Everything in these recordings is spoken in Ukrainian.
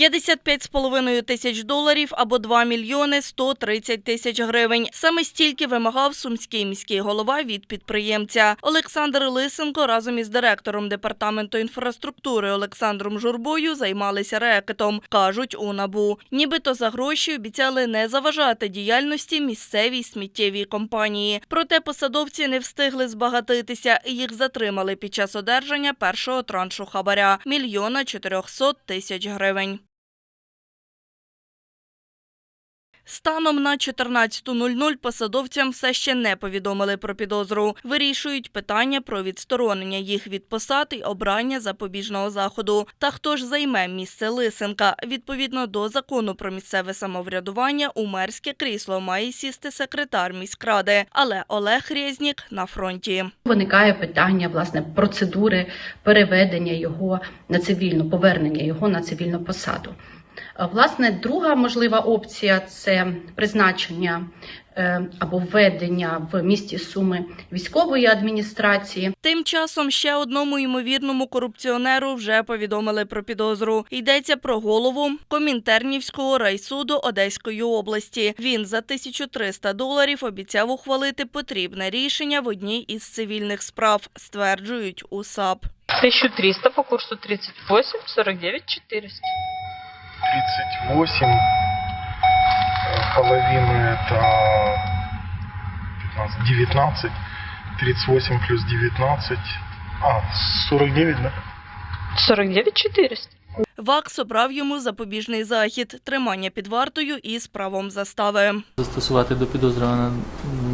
55,5 тисяч доларів або 2 мільйони 130 тисяч гривень. Саме стільки вимагав сумський міський голова від підприємця. Олександр Лисенко разом із директором департаменту інфраструктури Олександром Журбою займалися рекетом, кажуть у НАБУ. Нібито за гроші обіцяли не заважати діяльності місцевій сміттєвій компанії. Проте посадовці не встигли збагатитися і їх затримали під час одержання першого траншу хабаря – мільйона 400 тисяч гривень. Станом на 14.00 посадовцям все ще не повідомили про підозру. Вирішують питання про відсторонення їх від посад і обрання запобіжного заходу. Та хто ж займе місце Лисенка? Відповідно до закону про місцеве самоврядування у мерське крісло має сісти секретар міськради. Але Олег Резнік на фронті. Виникає питання власне процедури переведення його на цивільну, повернення його на цивільну посаду. Е, Власне, друга можлива опція це призначення е, або введення в місті Суми військової адміністрації. Тим часом ще одному ймовірному корупціонеру вже повідомили про підозру. Йдеться про голову Комінтернівського райсуду Одеської області. Він за 1300 доларів обіцяв ухвалити потрібне рішення в одній із цивільних справ, стверджують у САП. 1300 по курсу 38, 49, 400. 38, э, половина это 15, 19, 38 плюс 19, а, 49, да? 49, 400. ВАКС обрав йому запобіжний захід, тримання під вартою із правом застави. застосувати до підозрюваного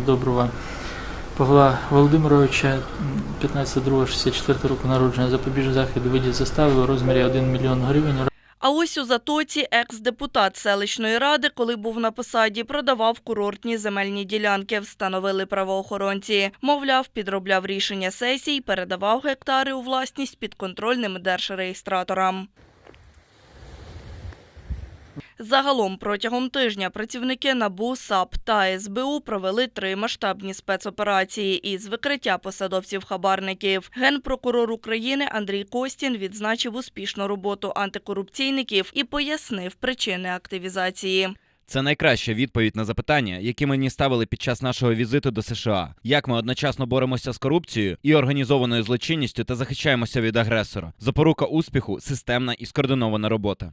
Доброва Павла Володимировича 15.02.64 року народження запобіжний захід у виді застави у розмірі 1 мільйон гривень. А ось у Затоці екс-депутат селищної ради, коли був на посаді, продавав курортні земельні ділянки, встановили правоохоронці. Мовляв, підробляв рішення сесій, передавав гектари у власність підконтрольним держреєстраторам. Загалом протягом тижня працівники НАБУ, САП та СБУ провели три масштабні спецоперації із викриття посадовців-хабарників. Генпрокурор України Андрій Костін відзначив успішну роботу антикорупційників і пояснив причини активізації. Це найкраща відповідь на запитання, які мені ставили під час нашого візиту до США. Як ми одночасно боремося з корупцією і організованою злочинністю та захищаємося від агресора. Запорука успіху системна і скоординована робота.